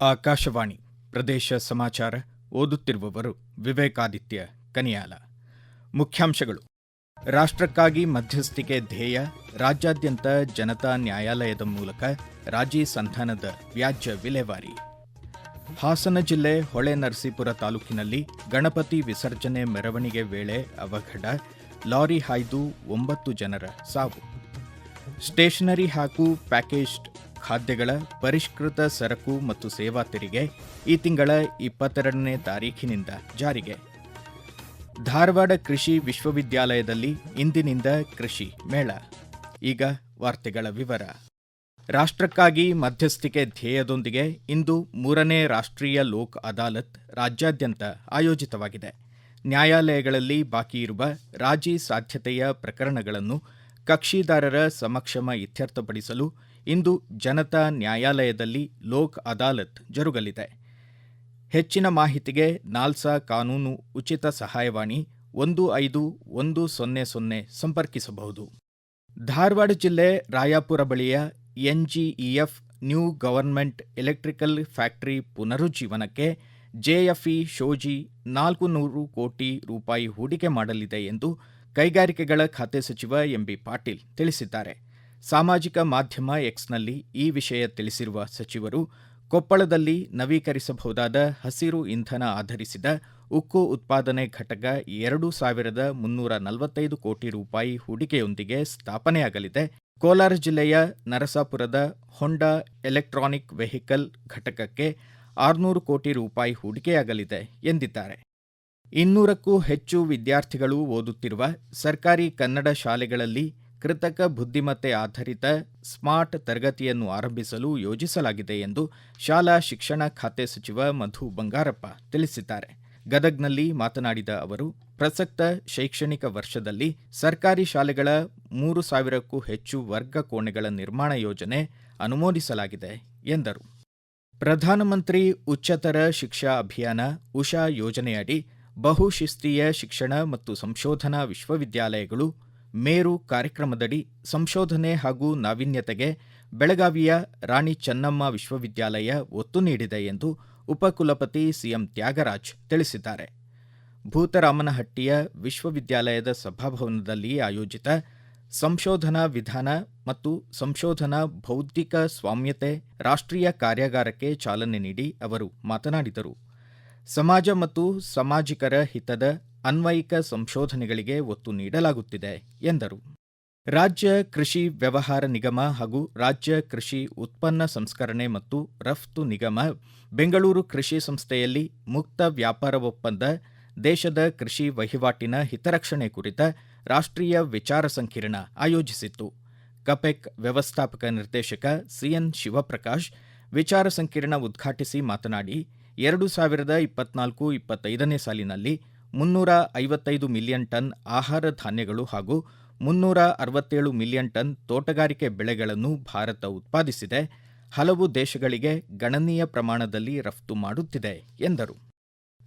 ಆಕಾಶವಾಣಿ ಪ್ರದೇಶ ಸಮಾಚಾರ ಓದುತ್ತಿರುವವರು ವಿವೇಕಾದಿತ್ಯ ಕನಿಯಾಲ. ಮುಖ್ಯಾಂಶಗಳು. ರಾಷ್ಟ್ರಕ್ಕಾಗಿ ಮಧ್ಯಸ್ಥಿಕೆ ಧ್ಯೇಯ, ರಾಜ್ಯಾದ್ಯಂತ ಜನತಾ ನ್ಯಾಯಾಲಯದ ಮೂಲಕ ರಾಜಿ ಸಂಧಾನದ ವ್ಯಾಜ್ಯ ವಿಲೇವಾರಿ. ಹಾಸನ ಜಿಲ್ಲೆ ಹೊಳೆನರಸೀಪುರ ತಾಲೂಕಿನಲ್ಲಿ ಗಣಪತಿ ವಿಸರ್ಜನೆ ಮೆರವಣಿಗೆ ವೇಳೆ ಅವಘಡ, ಲಾರಿ ಹಾಯ್ದು ಒಂಬತ್ತು ಜನರ ಸಾವು. ಸ್ಟೇಷನರಿ ಹಾಗೂ ಪ್ಯಾಕೇಜ್ಡ್ ಖಾದ್ಯಗಳ ಪರಿಷ್ಕೃತ ಸರಕು ಮತ್ತು ಸೇವಾ ತೆರಿಗೆ ಈ ತಿಂಗಳ ಇಪ್ಪತ್ತೆರಡನೇ ತಾರೀಖಿನಿಂದ ಜಾರಿಗೆ. ಧಾರವಾಡ ಕೃಷಿ ವಿಶ್ವವಿದ್ಯಾಲಯದಲ್ಲಿ ಇಂದಿನಿಂದ ಕೃಷಿ ಮೇಳ. ಈಗ ವಾರ್ತೆಗಳ ವಿವರ. ರಾಷ್ಟ್ರಕ್ಕಾಗಿ ಮಧ್ಯಸ್ಥಿಕೆ ಧ್ಯೇಯದೊಂದಿಗೆ ಇಂದು ಮೂರನೇ ರಾಷ್ಟ್ರೀಯ ಲೋಕ್ ಅದಾಲತ್ ರಾಜ್ಯಾದ್ಯಂತ ಆಯೋಜಿತವಾಗಿದೆ. ನ್ಯಾಯಾಲಯಗಳಲ್ಲಿ ಬಾಕಿ ಇರುವ ರಾಜಿ ಸಾಧ್ಯತೆಯ ಪ್ರಕರಣಗಳನ್ನು ಕಕ್ಷಿದಾರರ ಸಮಕ್ಷಮ ಇತ್ಯರ್ಥಪಡಿಸಲು ಇಂದು ಜನತಾ ನ್ಯಾಯಾಲಯದಲ್ಲಿ ಲೋಕ್ ಅದಾಲತ್ ಜರುಗಲಿದೆ. ಹೆಚ್ಚಿನ ಮಾಹಿತಿಗೆ ನಾಲ್ಸಾ ಕಾನೂನು ಉಚಿತ ಸಹಾಯವಾಣಿ ಒಂದು ಐದು ಒಂದು ಸೊನ್ನೆ ಸೊನ್ನೆ ಸಂಪರ್ಕಿಸಬಹುದು. ಧಾರವಾಡ ಜಿಲ್ಲೆ ರಾಯಾಪುರ ಬಳಿಯ N G E F new government electrical factory ಪುನರುಜ್ಜೀವನಕ್ಕೆ ಜೆಎಫ್ಇ Shoji ನಾಲ್ಕು ನೂರು ಕೋಟಿ ರೂಪಾಯಿ ಹೂಡಿಕೆ ಮಾಡಲಿದೆ ಎಂದು ಕೈಗಾರಿಕೆಗಳ ಖಾತೆ ಸಚಿವ ಎಂಬಿ ಪಾಟೀಲ್ ತಿಳಿಸಿದ್ದಾರೆ. ಸಾಮಾಜಿಕ ಮಾಧ್ಯಮ ಎಕ್ಸ್ನಲ್ಲಿ ಈ ವಿಷಯ ತಿಳಿಸಿರುವ ಸಚಿವರು, ಕೊಪ್ಪಳದಲ್ಲಿ ನವೀಕರಿಸಬಹುದಾದ ಹಸಿರು ಇಂಧನ ಆಧರಿಸಿದ ಉಕ್ಕು ಉತ್ಪಾದನೆ ಘಟಕ ಎರಡು ಸಾವಿರದ ಮುನ್ನೂರ ನಲವತ್ತೈದು ಕೋಟಿ ರೂಪಾಯಿ ಹೂಡಿಕೆಯೊಂದಿಗೆ ಸ್ಥಾಪನೆಯಾಗಲಿದೆ. ಕೋಲಾರ ಜಿಲ್ಲೆಯ ನರಸಾಪುರದ ಹೊಂಡಾ ಎಲೆಕ್ಟ್ರಾನಿಕ್ ವೆಹಿಕಲ್ ಘಟಕಕ್ಕೆ ಆರುನೂರು ಕೋಟಿ ರೂಪಾಯಿ ಹೂಡಿಕೆಯಾಗಲಿದೆ ಎಂದಿದ್ದಾರೆ. ಇನ್ನೂರಕ್ಕೂ ಹೆಚ್ಚು ವಿದ್ಯಾರ್ಥಿಗಳು ಓದುತ್ತಿರುವ ಸರ್ಕಾರಿ ಕನ್ನಡ ಶಾಲೆಗಳಲ್ಲಿ ಕೃತಕ ಬುದ್ಧಿಮತ್ತೆ ಆಧಾರಿತ ಸ್ಮಾರ್ಟ್ ತರಗತಿಯನ್ನು ಆರಂಭಿಸಲು ಯೋಜಿಸಲಾಗಿದೆ ಎಂದು ಶಾಲಾ ಶಿಕ್ಷಣ ಖಾತೆ ಸಚಿವ ಮಧು ಬಂಗಾರಪ್ಪ ತಿಳಿಸಿದ್ದಾರೆ. ಗದಗ್ನಲ್ಲಿ ಮಾತನಾಡಿದ ಅವರು, ಪ್ರಸಕ್ತ ಶೈಕ್ಷಣಿಕ ವರ್ಷದಲ್ಲಿ ಸರ್ಕಾರಿ ಶಾಲೆಗಳ ಮೂರು ಸಾವಿರಕ್ಕೂ ಹೆಚ್ಚು ವರ್ಗ ಕೋಣೆಗಳ ನಿರ್ಮಾಣ ಯೋಜನೆ ಅನುಮೋದಿಸಲಾಗಿದೆ ಎಂದರು. ಪ್ರಧಾನಮಂತ್ರಿ ಉಚ್ಚತರ ಶಿಕ್ಷಾ ಅಭಿಯಾನ ಉಷಾ ಯೋಜನೆಯಡಿ ಬಹುಶಿಸ್ತೀಯ ಶಿಕ್ಷಣ ಮತ್ತು ಸಂಶೋಧನಾ ವಿಶ್ವವಿದ್ಯಾಲಯಗಳು ಮೇರು ಕಾರ್ಯಕ್ರಮದಡಿ ಸಂಶೋಧನೆ ಹಾಗೂ ನಾವೀನ್ಯತೆಗೆ ಬೆಳಗಾವಿಯ ರಾಣಿ ಚೆನ್ನಮ್ಮ ವಿಶ್ವವಿದ್ಯಾಲಯ ಒತ್ತು ನೀಡಿದೆ ಎಂದು ಉಪಕುಲಪತಿ ಸಿಎಂ ತ್ಯಾಗರಾಜ್ ತಿಳಿಸಿದ್ದಾರೆ. ಭೂತರಾಮನಹಟ್ಟಿಯ ವಿಶ್ವವಿದ್ಯಾಲಯದ ಸಭಾಭವನದಲ್ಲಿ ಆಯೋಜಿತ ಸಂಶೋಧನಾ ವಿಧಾನ ಮತ್ತು ಸಂಶೋಧನಾ ಬೌದ್ಧಿಕ ಸ್ವಾಮ್ಯತೆ ರಾಷ್ಟ್ರೀಯ ಕಾರ್ಯಾಗಾರಕ್ಕೆ ಚಾಲನೆ ನೀಡಿ ಅವರು ಮಾತನಾಡಿದರು. ಸಮಾಜ ಮತ್ತು ಸಾಮಾಜಿಕರ ಹಿತದ ಅನ್ವಯಿಕ ಸಂಶೋಧನೆಗಳಿಗೆ ಒತ್ತು ನೀಡಲಾಗುತ್ತಿದೆ, ಎಂದರು. ರಾಜ್ಯ ಕೃಷಿ ವ್ಯವಹಾರ ನಿಗಮ ಹಾಗೂ ರಾಜ್ಯ ಕೃಷಿ ಉತ್ಪನ್ನ ಸಂಸ್ಕರಣೆ ಮತ್ತು ರಫ್ತು ನಿಗಮ ಬೆಂಗಳೂರು ಕೃಷಿ ಸಂಸ್ಥೆಯಲ್ಲಿ ಮುಕ್ತ ವ್ಯಾಪಾರ ಒಪ್ಪಂದ, ದೇಶದ ಕೃಷಿ ವಹಿವಾಟಿನ ಹಿತರಕ್ಷಣೆ ಕುರಿತ ರಾಷ್ಟ್ರೀಯ ವಿಚಾರ ಸಂಕಿರಣ ಆಯೋಜಿಸಿತ್ತು. ಕಪೆಕ್ ವ್ಯವಸ್ಥಾಪಕ ನಿರ್ದೇಶಕ ಸಿಎನ್ ಶಿವಪ್ರಕಾಶ್ ವಿಚಾರ ಸಂಕಿರಣ ಉದ್ಘಾಟಿಸಿ ಮಾತನಾಡಿ, ಎರಡು ಸಾವಿರದ ಇಪ್ಪತ್ನಾಲ್ಕು ಇಪ್ಪತ್ತೈದನೇ ಸಾಲಿನಲ್ಲಿ ಮುನ್ನೂರ ಐವತ್ತೈದು ಮಿಲಿಯನ್ ಟನ್ ಆಹಾರ ಧಾನ್ಯಗಳು ಹಾಗೂ ಮುನ್ನೂರ ಅರವತ್ತೇಳು ಮಿಲಿಯನ್ ಟನ್ ತೋಟಗಾರಿಕೆ ಬೆಳೆಗಳನ್ನು ಭಾರತ ಉತ್ಪಾದಿಸಿದೆ. ಹಲವು ದೇಶಗಳಿಗೆ ಗಣನೀಯ ಪ್ರಮಾಣದಲ್ಲಿ ರಫ್ತು ಮಾಡುತ್ತಿದೆ, ಎಂದರು.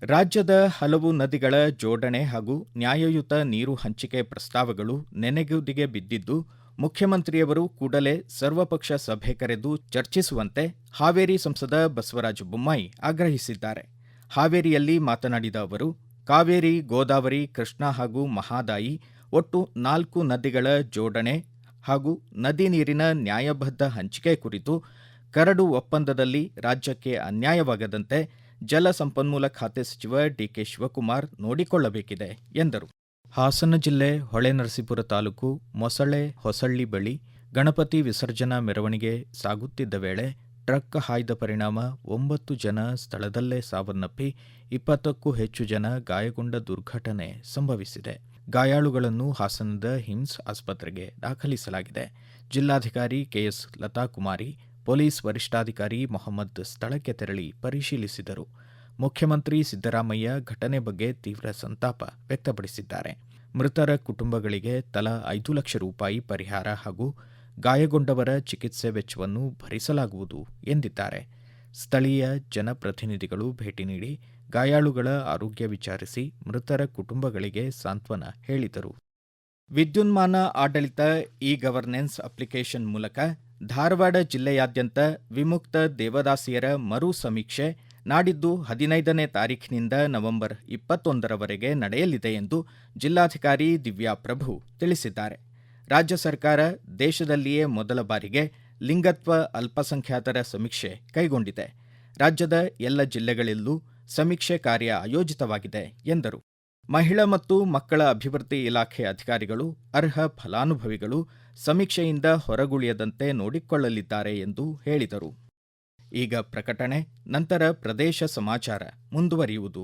ರಾಜ್ಯದ ಹಲವು ನದಿಗಳ ಜೋಡಣೆ ಹಾಗೂ ನ್ಯಾಯಯುತ ನೀರು ಹಂಚಿಕೆ ಪ್ರಸ್ತಾವಗಳು ನೆನೆಗುದಿಗೆ ಬಿದ್ದಿದ್ದು, ಮುಖ್ಯಮಂತ್ರಿಯವರು ಕೂಡಲೇ ಸರ್ವಪಕ್ಷ ಸಭೆ ಕರೆದು ಚರ್ಚಿಸುವಂತೆ ಹಾವೇರಿ ಸಂಸದ ಬಸವರಾಜ ಬೊಮ್ಮಾಯಿ ಆಗ್ರಹಿಸಿದ್ದಾರೆ. ಹಾವೇರಿಯಲ್ಲಿ ಮಾತನಾಡಿದ ಅವರು ಕಾವೇರಿ, ಗೋದಾವರಿ, ಕೃಷ್ಣಾ ಹಾಗೂ ಮಹಾದಾಯಿ ಒಟ್ಟು ನಾಲ್ಕು ನದಿಗಳ ಜೋಡಣೆ ಹಾಗೂ ನದಿ ನೀರಿನ ನ್ಯಾಯಬದ್ಧ ಹಂಚಿಕೆ ಕುರಿತು ಕರಡು ಒಪ್ಪಂದದಲ್ಲಿ ರಾಜ್ಯಕ್ಕೆ ಅನ್ಯಾಯವಾಗದಂತೆ ಜಲಸಂಪನ್ಮೂಲ ಖಾತೆ ಸಚಿವ ಡಿಕೆ ಶಿವಕುಮಾರ್ ನೋಡಿಕೊಳ್ಳಬೇಕಿದೆ, ಎಂದರು. ಹಾಸನ ಜಿಲ್ಲೆ ಹೊಳೆನರಸೀಪುರ ತಾಲೂಕು ಮೊಸಳೆ ಹೊಸಳ್ಳಿ ಬಳಿ ಗಣಪತಿ ವಿಸರ್ಜನಾ ಮೆರವಣಿಗೆ ಸಾಗುತ್ತಿದ್ದ ವೇಳೆ ಟ್ರಕ್ ಹಾಯ್ದ ಪರಿಣಾಮ ಒಂಬತ್ತು ಜನ ಸ್ಥಳದಲ್ಲೇ ಸಾವನ್ನಪ್ಪಿ, ಇಪ್ಪತ್ತಕ್ಕೂ ಹೆಚ್ಚು ಜನ ಗಾಯಗೊಂಡ ದುರ್ಘಟನೆ ಸಂಭವಿಸಿದೆ. ಗಾಯಾಳುಗಳನ್ನು ಹಾಸನದ ಹಿಮ್ಸ್ ಆಸ್ಪತ್ರೆಗೆ ದಾಖಲಿಸಲಾಗಿದೆ. ಜಿಲ್ಲಾಧಿಕಾರಿ ಕೆಎಸ್ ಲತಾಕುಮಾರಿ, ಪೊಲೀಸ್ ವರಿಷ್ಠಾಧಿಕಾರಿ ಮೊಹಮ್ಮದ್ ಸ್ಥಳಕ್ಕೆ ತೆರಳಿ ಪರಿಶೀಲಿಸಿದರು. ಮುಖ್ಯಮಂತ್ರಿ ಸಿದ್ದರಾಮಯ್ಯ ಘಟನೆ ಬಗ್ಗೆ ತೀವ್ರ ಸಂತಾಪ ವ್ಯಕ್ತಪಡಿಸಿದ್ದಾರೆ. ಮೃತರ ಕುಟುಂಬಗಳಿಗೆ ತಲಾ ಐದು ಲಕ್ಷ ರೂಪಾಯಿ ಪರಿಹಾರ ಹಾಗೂ ಗಾಯಗೊಂಡವರ ಚಿಕಿತ್ಸೆ ವೆಚ್ಚವನ್ನು ಭರಿಸಲಾಗುವುದು ಎಂದಿದ್ದಾರೆ. ಸ್ಥಳೀಯ ಜನಪ್ರತಿನಿಧಿಗಳು ಭೇಟಿ ನೀಡಿ ಗಾಯಾಳುಗಳ ಆರೋಗ್ಯ ವಿಚಾರಿಸಿ ಮೃತರ ಕುಟುಂಬಗಳಿಗೆ ಸಾಂತ್ವನ ಹೇಳಿದರು. ವಿದ್ಯುನ್ಮಾನ ಆಡಳಿತ ಇ ಗವರ್ನೆನ್ಸ್ ಅಪ್ಲಿಕೇಶನ್ ಮೂಲಕ ಧಾರವಾಡ ಜಿಲ್ಲೆಯಾದ್ಯಂತ ವಿಮುಕ್ತ ದೇವದಾಸಿಯರ ಮರು ಸಮೀಕ್ಷೆ ನಾಡಿದ್ದು ಹದಿನೈದನೇ ತಾರೀಖಿನಿಂದ ನವೆಂಬರ್ ಇಪ್ಪತ್ತೊಂದರವರೆಗೆ ನಡೆಯಲಿದೆ ಎಂದು ಜಿಲ್ಲಾಧಿಕಾರಿ ದಿವ್ಯಾ ಪ್ರಭು ತಿಳಿಸಿದ್ದಾರೆ. ರಾಜ್ಯ ಸರ್ಕಾರ ದೇಶದಲ್ಲಿಯೇ ಮೊದಲ ಬಾರಿಗೆ ಲಿಂಗತ್ವ ಅಲ್ಪಸಂಖ್ಯಾತರ ಸಮೀಕ್ಷೆ ಕೈಗೊಂಡಿದೆ. ರಾಜ್ಯದ ಎಲ್ಲ ಜಿಲ್ಲೆಗಳಲ್ಲೂ ಸಮೀಕ್ಷೆ ಕಾರ್ಯ ಆಯೋಜಿತವಾಗಿದೆ ಎಂದರು. ಮಹಿಳಾ ಮತ್ತು ಮಕ್ಕಳ ಅಭಿವೃದ್ಧಿ ಇಲಾಖೆ ಅಧಿಕಾರಿಗಳು ಅರ್ಹ ಫಲಾನುಭವಿಗಳು ಸಮೀಕ್ಷೆಯಿಂದ ಹೊರಗುಳಿಯದಂತೆ ನೋಡಿಕೊಳ್ಳಲಿದ್ದಾರೆ ಎಂದು ಹೇಳಿದರು. ಈಗ ಪ್ರಕಟಣೆ, ನಂತರ ಪ್ರದೇಶ ಸಮಾಚಾರ ಮುಂದುವರಿಯುವುದು.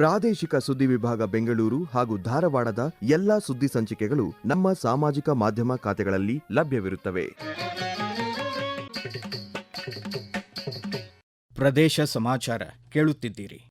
ಪ್ರಾದೇಶಿಕ ಸುದ್ದಿ ವಿಭಾಗ ಬೆಂಗಳೂರು ಹಾಗೂ ಧಾರವಾಡದ ಎಲ್ಲಾ ಸುದ್ದಿ ಸಂಚಿಕೆಗಳು ನಮ್ಮ ಸಾಮಾಜಿಕ ಮಾಧ್ಯಮ ಖಾತೆಗಳಲ್ಲಿ ಲಭ್ಯವಿರುತ್ತವೆ. ಪ್ರದೇಶ ಸಮಾಚಾರ ಕೇಳುತ್ತಿದ್ದೀರಿ.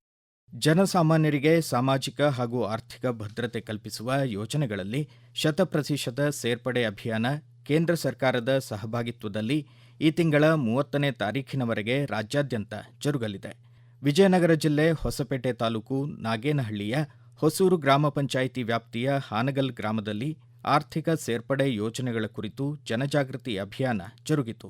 ಜನಸಾಮಾನ್ಯರಿಗೆ ಸಾಮಾಜಿಕ ಹಾಗೂ ಆರ್ಥಿಕ ಭದ್ರತೆ ಕಲ್ಪಿಸುವ ಯೋಜನೆಗಳಲ್ಲಿ ಶತಪ್ರತಿಶತ ಸೇರ್ಪಡೆ ಅಭಿಯಾನ ಕೇಂದ್ರ ಸರ್ಕಾರದ ಸಹಭಾಗಿತ್ವದಲ್ಲಿ ಈ ತಿಂಗಳ ಮೂವತ್ತನೇ ತಾರೀಖಿನವರೆಗೆ ರಾಜ್ಯಾದ್ಯಂತ ಜರುಗಲಿದೆ. ವಿಜಯನಗರ ಜಿಲ್ಲೆ ಹೊಸಪೇಟೆ ತಾಲೂಕು ನಾಗೇನಹಳ್ಳಿಯ ಹೊಸೂರು ಗ್ರಾಮ ಪಂಚಾಯಿತಿ ವ್ಯಾಪ್ತಿಯ ಹಾನಗಲ್ ಗ್ರಾಮದಲ್ಲಿ ಆರ್ಥಿಕ ಸೇರ್ಪಡೆ ಯೋಜನೆಗಳ ಕುರಿತು ಜನಜಾಗೃತಿ ಅಭಿಯಾನ ಜರುಗಿತು.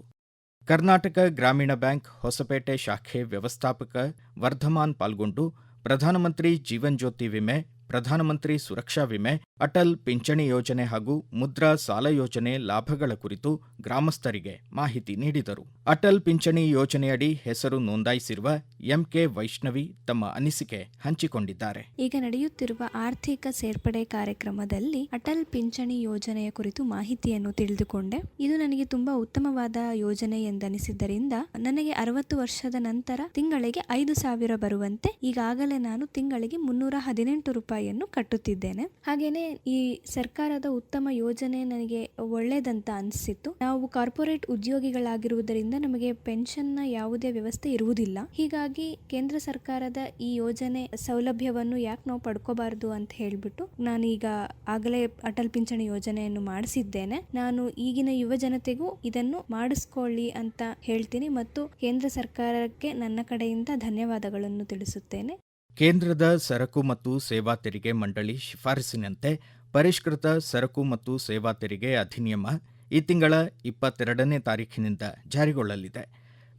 ಕರ್ನಾಟಕ ಗ್ರಾಮೀಣ ಬ್ಯಾಂಕ್ ಹೊಸಪೇಟೆ ಶಾಖೆ ವ್ಯವಸ್ಥಾಪಕ ವರ್ಧಮಾನ್ ಪಾಲ್ಗೊಂಡು ಪ್ರಧಾನಮಂತ್ರಿ ಜೀವನ್ ಜ್ಯೋತಿ ವಿಮೆ, ಪ್ರಧಾನಮಂತ್ರಿ ಸುರಕ್ಷಾ ವಿಮೆ ಅಟಲ್ ಪಿಂಚಣಿ ಯೋಜನೆ ಹಾಗೂ ಮುದ್ರಾ ಸಾಲ ಯೋಜನೆ ಲಾಭಗಳ ಕುರಿತು ಗ್ರಾಮಸ್ಥರಿಗೆ ಮಾಹಿತಿ ನೀಡಿದರು. ಅಟಲ್ ಪಿಂಚಣಿ ಯೋಜನೆಯಡಿ ಹೆಸರು ನೋಂದಾಯಿಸಿರುವ ಎಂಕೆ ವೈಷ್ಣವಿ ತಮ್ಮ ಅನಿಸಿಕೆ ಹಂಚಿಕೊಂಡಿದ್ದಾರೆ. ಈಗ ನಡೆಯುತ್ತಿರುವ ಆರ್ಥಿಕ ಸೇರ್ಪಡೆ ಕಾರ್ಯಕ್ರಮದಲ್ಲಿ ಅಟಲ್ ಪಿಂಚಣಿ ಯೋಜನೆಯ ಕುರಿತು ಮಾಹಿತಿಯನ್ನು ತಿಳಿದುಕೊಂಡೆ. ಇದು ನನಗೆ ತುಂಬಾ ಉತ್ತಮವಾದ ಯೋಜನೆ ಎಂದನಿಸಿದ್ದರಿಂದ ನನಗೆ ಅರವತ್ತು ವರ್ಷದ ನಂತರ ತಿಂಗಳಿಗೆ ಐದು ಸಾವಿರ ಬರುವಂತೆ ಈಗಾಗಲೇ ನಾನು ತಿಂಗಳಿಗೆ ಮುನ್ನೂರ ಹದಿನೆಂಟು ರೂಪಾಯಿಯನ್ನು ಕಟ್ಟುತ್ತಿದ್ದೇನೆ. ಹಾಗೇನೆ ಈ ಸರ್ಕಾರದ ಉತ್ತಮ ಯೋಜನೆ ನನಗೆ ಒಳ್ಳೆಯದಂತ ಅನಿಸಿತ್ತು. ನಾವು ಕಾರ್ಪೊರೇಟ್ ಉದ್ಯೋಗಿಗಳಾಗಿರುವುದರಿಂದ ನಮಗೆ ಪೆನ್ಷನ್ನ ಯಾವುದೇ ವ್ಯವಸ್ಥೆ ಇರುವುದಿಲ್ಲ. ಹೀಗಾಗಿ ಕೇಂದ್ರ ಸರ್ಕಾರದ ಈ ಯೋಜನೆ ಸೌಲಭ್ಯವನ್ನು ಯಾಕೆ ನಾವು ಪಡ್ಕೋಬಾರದು ಅಂತ ಹೇಳಿಬಿಟ್ಟು ನಾನೀಗ ಆಗಲೇ ಅಟಲ್ ಪಿಂಚಣಿ ಯೋಜನೆಯನ್ನು ಮಾಡಿಸಿದ್ದೇನೆ. ನಾನು ಈಗಿನ ಯುವ ಜನತೆಗೂ ಇದನ್ನು ಮಾಡಿಸ್ಕೊಳ್ಳಿ ಅಂತ ಹೇಳ್ತೀನಿ ಮತ್ತು ಕೇಂದ್ರ ಸರ್ಕಾರಕ್ಕೆ ನನ್ನ ಕಡೆಯಿಂದ ಧನ್ಯವಾದಗಳನ್ನು ತಿಳಿಸುತ್ತೇನೆ. ಕೇಂದ್ರದ ಸರಕು ಮತ್ತು ಸೇವಾ ತೆರಿಗೆ ಮಂಡಳಿ ಶಿಫಾರಸಿನಂತೆ ಪರಿಷ್ಕೃತ ಸರಕು ಮತ್ತು ಸೇವಾ ತೆರಿಗೆ ಅಧಿನಿಯಮ ಈ ತಿಂಗಳ ಇಪ್ಪತ್ತೆರಡನೇ ತಾರೀಖಿನಿಂದ ಜಾರಿಗೊಳ್ಳಲಿದೆ.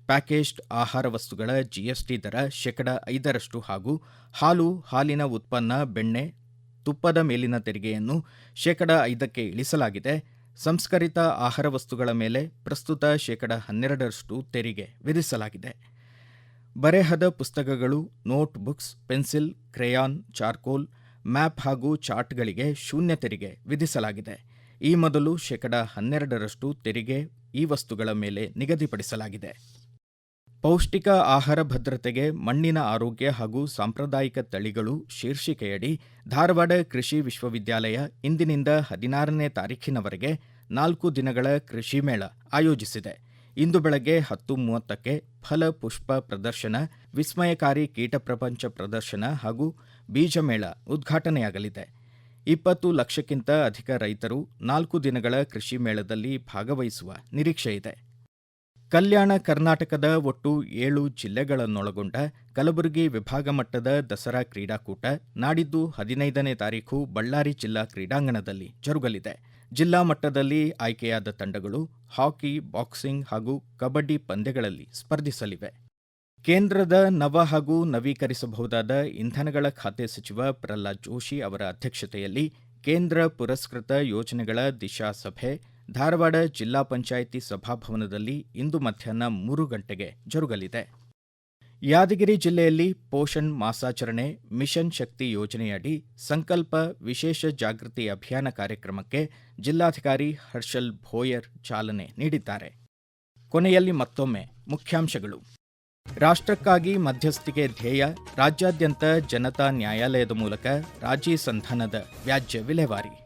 ಪ್ಯಾಕೇಜ್ಡ್ ಆಹಾರ ವಸ್ತುಗಳ ಜಿಎಸ್ಟಿ ದರ ಶೇಕಡ ಐದರಷ್ಟು ಹಾಗೂ ಹಾಲು, ಹಾಲಿನ ಉತ್ಪನ್ನ, ಬೆಣ್ಣೆ, ತುಪ್ಪದ ಮೇಲಿನ ತೆರಿಗೆಯನ್ನು ಶೇಕಡ ಐದಕ್ಕೆ ಇಳಿಸಲಾಗಿದೆ. ಸಂಸ್ಕರಿತ ಆಹಾರ ವಸ್ತುಗಳ ಮೇಲೆ ಪ್ರಸ್ತುತ ಶೇಕಡ ಹನ್ನೆರಡರಷ್ಟು ತೆರಿಗೆ ವಿಧಿಸಲಾಗಿದೆ. ಬರೆಹದ ಪುಸ್ತಕಗಳು, note books, pencil, crayon, charcoal, map ಹಾಗೂ ಚಾರ್ಟ್ಗಳಿಗೆ ಶೂನ್ಯ ತೆರಿಗೆ ವಿಧಿಸಲಾಗಿದೆ. ಈ ಮೊದಲು ಶೇಕಡ ಹನ್ನೆರಡರಷ್ಟು ತೆರಿಗೆ ಈ ವಸ್ತುಗಳ ಮೇಲೆ ನಿಗದಿಪಡಿಸಲಾಗಿದೆ. ಪೌಷ್ಟಿಕ ಆಹಾರ ಭದ್ರತೆಗೆ ಮಣ್ಣಿನ ಆರೋಗ್ಯ ಹಾಗೂ ಸಾಂಪ್ರದಾಯಿಕ ತಳಿಗಳು ಶೀರ್ಷಿಕೆಯಡಿ ಧಾರವಾಡ ಕೃಷಿ ವಿಶ್ವವಿದ್ಯಾಲಯ ಇಂದಿನಿಂದ ಹದಿನಾರನೇ ತಾರೀಖಿನವರೆಗೆ ನಾಲ್ಕು ದಿನಗಳ ಕೃಷಿ ಮೇಳ ಆಯೋಜಿಸಿದೆ. ಇಂದು ಬೆಳಗ್ಗೆ ಹತ್ತು ಮೂವತ್ತಕ್ಕೆ ಫಲ ಪುಷ್ಪ ಪ್ರದರ್ಶನ, ವಿಸ್ಮಯಕಾರಿ ಕೀಟ ಪ್ರಪಂಚ ಪ್ರದರ್ಶನ ಹಾಗೂ ಬೀಜ ಮೇಳ ಉದ್ಘಾಟನೆಯಾಗಲಿದೆ. ಇಪ್ಪತ್ತು ಲಕ್ಷಕ್ಕಿಂತ ಅಧಿಕ ರೈತರು ನಾಲ್ಕು ದಿನಗಳ ಕೃಷಿ ಮೇಳದಲ್ಲಿ ಭಾಗವಹಿಸುವ ನಿರೀಕ್ಷೆಯಿದೆ. ಕಲ್ಯಾಣ ಕರ್ನಾಟಕದ ಒಟ್ಟು ಏಳು ಜಿಲ್ಲೆಗಳನ್ನೊಳಗೊಂಡ ಕಲಬುರಗಿ ವಿಭಾಗ ಮಟ್ಟದ ದಸರಾ ಕ್ರೀಡಾಕೂಟ ನಾಡಿದ್ದು ಹದಿನೈದನೇ ತಾರೀಖು ಬಳ್ಳಾರಿ ಜಿಲ್ಲಾ ಕ್ರೀಡಾಂಗಣದಲ್ಲಿ ಜರುಗಲಿದೆ. ಜಿಲ್ಲಾ ಮಟ್ಟದಲ್ಲಿ ಆಯ್ಕೆಯಾದ ತಂಡಗಳು ಹಾಕಿ, ಬಾಕ್ಸಿಂಗ್ ಹಾಗೂ ಕಬಡ್ಡಿ ಪಂದ್ಯಗಳಲ್ಲಿ ಸ್ಪರ್ಧಿಸಲಿವೆ. ಕೇಂದ್ರದ ನವ ಹಾಗೂ ನವೀಕರಿಸಬಹುದಾದ ಇಂಧನಗಳ ಖಾತೆ ಸಚಿವ ಪ್ರಹ್ಲಾದ್ ಜೋಶಿ ಅವರ ಅಧ್ಯಕ್ಷತೆಯಲ್ಲಿ ಕೇಂದ್ರ ಪುರಸ್ಕೃತ ಯೋಜನೆಗಳ ದಿಶಾ ಸಭೆ ಧಾರವಾಡ ಜಿಲ್ಲಾ ಪಂಚಾಯಿತಿ ಸಭಾಭವನದಲ್ಲಿ ಇಂದು ಮಧ್ಯಾಹ್ನ ಮೂರು ಗಂಟೆಗೆ ಜರುಗಲಿದೆ. ಯಾದಗಿರಿ ಜಿಲ್ಲೆಯಲ್ಲಿ ಪೋಷಣ್ ಮಾಸಾಚರಣೆ, ಮಿಷನ್ ಶಕ್ತಿ ಯೋಜನೆಯಡಿ ಸಂಕಲ್ಪ ವಿಶೇಷ ಜಾಗೃತಿ ಅಭಿಯಾನ ಕಾರ್ಯಕ್ರಮಕ್ಕೆ ಜಿಲ್ಲಾಧಿಕಾರಿ ಹರ್ಷಲ್ ಭೋಯರ್ ಚಾಲನೆ ನೀಡಿದ್ದಾರೆ. ಕೊನೆಯಲ್ಲಿ ಮತ್ತೊಮ್ಮೆ ಮುಖ್ಯಾಂಶಗಳು. ರಾಷ್ಟ್ರಕ್ಕಾಗಿ ಮಧ್ಯಸ್ಥಿಕೆ ಧ್ಯೇಯ, ರಾಜ್ಯಾದ್ಯಂತ ಜನತಾ ನ್ಯಾಯಾಲಯದ ಮೂಲಕ ರಾಜಿ ಸಂಧಾನದ ವ್ಯಾಜ್ಯ ವಿಲೇವಾರಿ.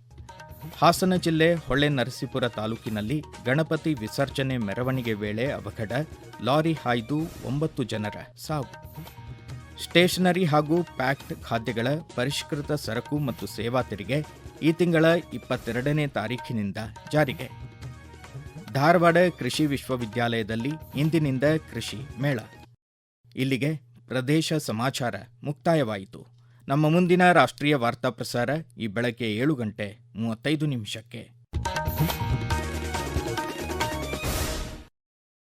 ಹಾಸನ ಜಿಲ್ಲೆ ಹೊಳೆ ನರಸೀಪುರ ತಾಲೂಕಿನಲ್ಲಿ ಗಣಪತಿ ವಿಸರ್ಜನೆ ಮೆರವಣಿಗೆ ವೇಳೆ ಅವಘಡ, ಲಾರಿ ಹಾಯ್ದು ಒಂಬತ್ತು ಜನರ ಸಾವು. ಸ್ಟೇಷನರಿ ಹಾಗೂ ಪ್ಯಾಕ್ಡ್ ಖಾದ್ಯಗಳ ಪರಿಷ್ಕೃತ ಸರಕು ಮತ್ತು ಸೇವಾ ತೆರಿಗೆ ಈ ತಿಂಗಳ ಇಪ್ಪತ್ತೆರಡನೇ ತಾರೀಖಿನಿಂದ ಜಾರಿಗೆ. ಧಾರವಾಡ ಕೃಷಿ ವಿಶ್ವವಿದ್ಯಾಲಯದಲ್ಲಿ ಇಂದಿನಿಂದ ಕೃಷಿ ಮೇಳ. ಇಲ್ಲಿಗೆ ಪ್ರದೇಶ ಸಮಾಚಾರ ಮುಕ್ತಾಯವಾಯಿತು. ನಮ್ಮ ಮುಂದಿನ ರಾಷ್ಟ್ರೀಯ ವಾರ್ತಾ ಪ್ರಸಾರ ಈ ಬೆಳಗ್ಗೆ ಏಳು ಗಂಟೆ ಮೂವತ್ತೈದು ನಿಮಿಷಕ್ಕೆ.